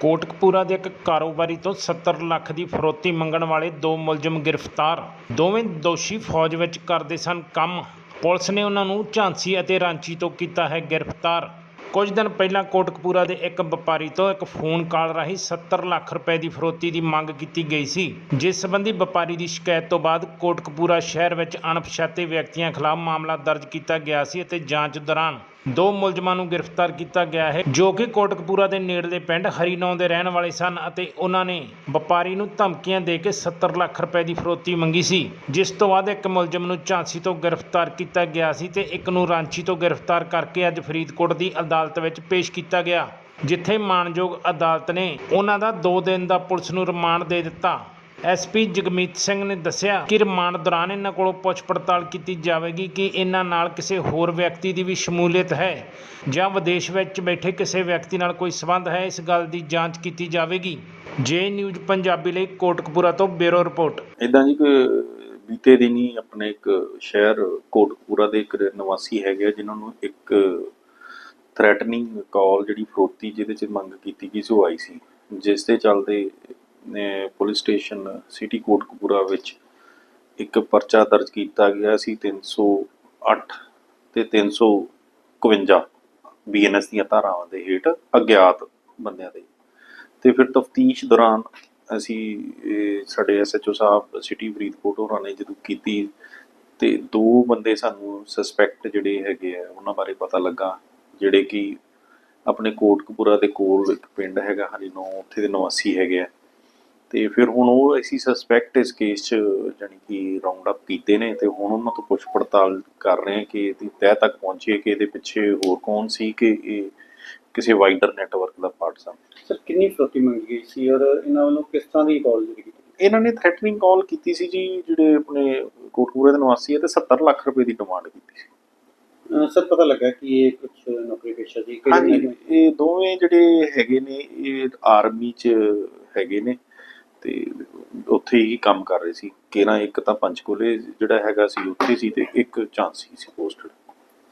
ਕੋਟਕਪੂਰਾ ਦੇ ਇੱਕ ਕਾਰੋਬਾਰੀ ਤੋਂ 70 ਲੱਖ ਦੀ ਫਰੋਤੀ ਮੰਗਣ ਵਾਲੇ ਦੋ ਮੁਲਜ਼ਮ ਗ੍ਰਿਫਤਾਰ। ਦੋਵੇਂ ਦੋਸ਼ੀ ਫੌਜ ਵਿੱਚ ਕਰਦੇ ਸਨ ਕੰਮ। ਪੁਲਿਸ ਨੇ ਉਹਨਾਂ ਨੂੰ ਝਾਂਸੀ ਅਤੇ ਰਾਂਚੀ ਤੋਂ ਕੀਤਾ ਹੈ ਗ੍ਰਿਫਤਾਰ। ਕੁਝ ਦਿਨ ਪਹਿਲਾਂ ਕੋਟਕਪੂਰਾ ਦੇ ਇੱਕ ਵਪਾਰੀ ਤੋਂ ਇੱਕ ਫੋਨ ਕਾਲ ਰਾਹੀਂ 70 ਲੱਖ ਰੁਪਏ ਦੀ ਫਰੋਤੀ ਦੀ ਮੰਗ ਕੀਤੀ ਗਈ ਸੀ। ਜਿਸ ਸੰਬੰਧੀ ਵਪਾਰੀ ਦੀ ਸ਼ਿਕਾਇਤ ਤੋਂ ਬਾਅਦ ਕੋਟਕਪੂਰਾ ਸ਼ਹਿਰ ਵਿੱਚ ਅਣਪਛਾਤੇ ਵਿਅਕਤੀਆਂ ਖਿਲਾਫ ਮਾਮਲਾ ਦਰਜ ਕੀਤਾ ਗਿਆ ਸੀ ਅਤੇ ਜਾਂਚ ਦੌਰਾਨ ਦੋ ਮੁਲਜ਼ਮਾਂ ਨੂੰ ਗ੍ਰਿਫਤਾਰ ਕੀਤਾ ਗਿਆ ਹੈ, ਜੋ ਕਿ ਕੋਟਕਪੂਰਾ ਦੇ ਨੇੜਲੇ ਪਿੰਡ ਹਰੀਨੌਂ ਦੇ ਰਹਿਣ ਵਾਲੇ ਸਨ ਅਤੇ ਉਹਨਾਂ ਨੇ ਵਪਾਰੀ ਨੂੰ ਧਮਕੀਆਂ ਦੇ ਕੇ 70 ਲੱਖ ਰੁਪਏ ਦੀ ਫਰੋਤੀ ਮੰਗੀ ਸੀ, ਜਿਸ ਤੋਂ ਬਾਅਦ ਇੱਕ ਮੁਲਜ਼ਮ ਨੂੰ ਝਾਂਸੀ ਤੋਂ ਗ੍ਰਿਫਤਾਰ ਕੀਤਾ ਗਿਆ ਸੀ ਤੇ ਇੱਕ ਨੂੰ ਰਾਂਚੀ ਤੋਂ ਗ੍ਰਿਫਤਾਰ ਕਰਕੇ ਅੱਜ ਫਰੀਦਕੋਟ ਦੀ ਅਦਾਲਤ ਵਿੱਚ ਪੇਸ਼ ਕੀਤਾ ਗਿਆ, ਜਿੱਥੇ ਮਾਣਯੋਗ ਅਦਾਲਤ ਨੇ ਉਹਨਾਂ ਦਾ 2 ਦਿਨ ਦਾ ਪੁਲਿਸ ਨੂੰ ਰਿਮਾਂਡ ਦੇ ਦਿੱਤਾ। ਐਸਪੀ ਜਗਮੀਤ ਸਿੰਘ ਨੇ ਦੱਸਿਆ ਕਿ ਰਿਮਾਂਡ ਦੌਰਾਨ ਇਹਨਾਂ ਕੋਲੋਂ ਪੁੱਛ ਪੜਤਾਲ ਕੀਤੀ ਜਾਵੇਗੀ ਕਿ ਇਹਨਾਂ ਨਾਲ ਕਿਸੇ ਹੋਰ ਵਿਅਕਤੀ ਦੀ ਵੀ ਸ਼ਮੂਲੀਅਤ ਹੈ ਜਾਂ ਵਿਦੇਸ਼ ਵਿੱਚ ਬੈਠੇ ਕਿਸੇ ਵਿਅਕਤੀ ਨਾਲ ਕੋਈ ਸਬੰਧ ਹੈ, ਇਸ ਗੱਲ ਦੀ ਜਾਂਚ ਕੀਤੀ ਜਾਵੇਗੀ। ਜੇ ਨਿਊਜ਼ ਪੰਜਾਬੀ ਲਈ ਕੋਟਕਪੂਰਾ ਤੋਂ ਬਿਊਰੋ ਰਿਪੋਰਟ। ਇਦਾਂ ਜੀ ਕਿ ਬੀਤੇ ਦਿਨੀ ਆਪਣੇ ਇੱਕ ਸ਼ਹਿਰ ਕੋਟਕਪੂਰਾ ਦੇ ਇੱਕ ਨਿਵਾਸੀ ਹੈਗੇ ਆ, ਜਿਨ੍ਹਾਂ ਨੂੰ ਇੱਕ ਥ੍ਰੈਟਨਿੰਗ ਕਾਲ ਜਿਹੜੀ ਫਰੋਤੀ ਜਿਹਦੇ ਚ ਮੰਗ ਕੀਤੀ ਗਈ ਸੀ, ਉਹ ਆਈ ਸੀ, ਜਿਸ ਦੇ ਚੱਲਦੇ ਪੁਲਿਸ ਸਟੇਸ਼ਨ ਸਿਟੀ ਕੋਟਕਪੂਰਾ ਵਿੱਚ ਇੱਕ ਪਰਚਾ ਦਰਜ ਕੀਤਾ ਗਿਆ ਸੀ 308 ਤੇ 351 ਬੀਐਨਐਸ ਦੀਆਂ ਧਾਰਾਵਾਂ ਦੇ ਹੇਠ ਅਗਿਆਤ ਬੰਦਿਆਂ ਦੇ। ਤੇ ਫਿਰ ਤਫਤੀਸ਼ ਦੌਰਾਨ ਅਸੀਂ, ਇਹ ਸਾਡੇ ਐਸਐਚਓ ਸਾਹਿਬ ਸਿਟੀ ਫਰੀਦਕੋਟ ਹੋਰਾਂ ਨੇ ਜਦੋਂ ਕੀਤੀ ਤੇ ਦੋ ਬੰਦੇ ਸਾਨੂੰ ਸਸਪੈਕਟ ਜਿਹੜੇ ਹੈਗੇ ਆ, ਉਹਨਾਂ ਬਾਰੇ ਪਤਾ ਲੱਗਾ, ਜਿਹੜੇ ਕਿ ਆਪਣੇ ਕੋਟਕਪੂਰਾ ਦੇ ਕੋਲ ਇੱਕ ਪਿੰਡ ਹੈਗਾ ਹਰੀਨੋ ਉੱਥੇ ਦੇ ਨਿਵਾਸੀ ਹੈਗੇ ਆ। ਤੇ ਫਿਰ ਹੁਣ ਉਹ ਅਸੀਂ ਸਸਪੈਕਟ ਇਸ ਕੇਸ 'ਚ ਜਾਣੀ ਕਿ ਰਾਉਂਡ ਅਪ ਕੀਤੇ ਨੇ ਤੇ ਹੁਣ ਉਹਨਾਂ ਤੋਂ ਪੁੱਛ ਪੜਤਾਲ ਕਰ ਰਹੇ ਹਾਂ ਕਿ ਇਹਦੀ ਤਹਿ ਤੱਕ ਪਹੁੰਚੀਏ ਕਿ ਇਹਦੇ ਪਿੱਛੇ ਹੋਰ ਕੌਣ ਸੀ ਕਿ ਇਹ ਕਿਸੇ ਵਾਈਡਰ ਨੈਟਵਰਕ ਦਾ ਪਾਰਟ ਸਨ ਸਰ ਕਿੰਨੀ ਫਰੋਤੀ ਮੰਗੀ ਗਈ ਸੀ ਔਰ ਇਹਨਾਂ ਵੱਲੋਂ ਕਿਸ ਤਰ੍ਹਾਂ ਦੀ ਕਾਲ ਜਿਹੜੀ ਕੀਤੀ? ਇਹਨਾਂ ਨੇ ਥ੍ਰੈਟਨਿੰਗ ਕਾਲ ਕੀਤੀ ਸੀ ਜੀ ਜਿਹੜੇ ਆਪਣੇ ਕੋਟਕਪੂਰੇ ਦੇ ਨਿਵਾਸੀ ਹੈ ਤੇ 70 ਲੱਖ ਰੁਪਏ ਦੀ ਡਿਮਾਂਡ ਕੀਤੀ ਸੀ ਸਰ ਪਤਾ ਲੱਗਾ ਕਿ ਇਹ ਕੁਝ ਨੌਕਰੀ ਪੇਸ਼ਾ ਕਿਹੜੇ ਹਾਂਜੀ? ਇਹ ਦੋਵੇਂ ਜਿਹੜੇ ਹੈਗੇ ਨੇ ਇਹ ਆਰਮੀ 'ਚ ਹੈਗੇ ਨੇ ਤੇ ਉੱਥੇ ਹੀ ਕੰਮ ਕਰ ਰਹੇ ਸੀ। ਕਿਹੜਾ ਇੱਕ ਤਾਂ ਪੰਚਕੂਲੇ ਜਿਹੜਾ ਹੈਗਾ ਸੀ ਉੱਥੇ ਸੀ ਤੇ ਇੱਕ ਝਾਂਸੀ ਸੀ ਪੋਸਟਡ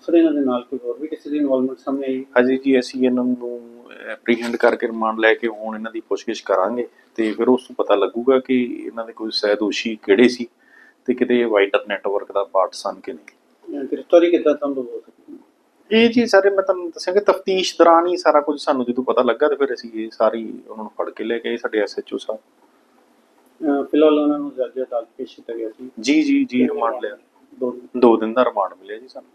ਸਰ ਇਹਨਾਂ ਦੇ ਨਾਲ ਕੋਈ ਹੋਰ ਵੀ ਕਿਸੇ ਦੀ ਇਨਵੋਲਵਮੈਂਟ ਸਾਹਮਣੇ ਆਈ? ਅਜੇ ਜੀ ਅਸੀਂ ਇਹਨਾਂ ਨੂੰ ਐਪਰੀਹੈਂਡ ਕਰਕੇ ਰਿਮਾਂਡ ਲੈ ਕੇ ਹੁਣ ਇਹਨਾਂ ਦੀ ਪੁੱਛਗਿੱਛ ਕਰਾਂਗੇ ਤੇ ਫਿਰ ਉਸ ਤੋਂ ਪਤਾ ਲੱਗੂਗਾ ਕਿ ਇਹਨਾਂ ਦੇ ਕੋਈ ਸਹਿਦੋਸ਼ੀ ਕਿਹੜੇ ਸੀ ਤੇ ਕਿਤੇ ਵਾਈਡਰ ਨੈਟਵਰਕ ਦਾ ਪਾਰਟ ਸਨ ਕਿ ਨਹੀਂ। ਗ੍ਰਿਫਤਾਰੀ ਕਿੱਦਾਂ ਸੰਭਵ ਹੋ ਸਕਦੀ ਹੈ? ਇਹ ਜੀ ਸਾਰੇ ਮੈਂ ਤੁਹਾਨੂੰ ਦੱਸਿਆ ਕਿ ਤਫਤੀਸ਼ ਦੌਰਾਨ ਹੀ ਸਾਰਾ ਕੁਝ ਸਾਨੂੰ ਜਦੋਂ ਪਤਾ ਲੱਗਾ ਤੇ ਫਿਰ ਅਸੀਂ ਇਹ ਸਾਰੀ ਉਹਨਾਂ ਨੂੰ ਫੜ ਕੇ ਲੈ ਗਏ ਸਾਡੇ ਐਸਐਚਓ ਸਾਹਿਬ। ਅਹ ਫਿਲਹਾਲ ਉਹਨਾਂ ਨੂੰ ਜੱਜ ਅਦਾਲਤ ਪੇਸ਼ ਕੀਤਾ ਗਿਆ ਸੀ। ਜੀ ਜੀ ਜੀ ਰਿਮਾਂਡ ਲਿਆ। ਦੋ ਦੋ ਦਿਨ ਦਾ ਰਿਮਾਂਡ ਮਿਲਿਆ ਜੀ ਸਾਨੂੰ।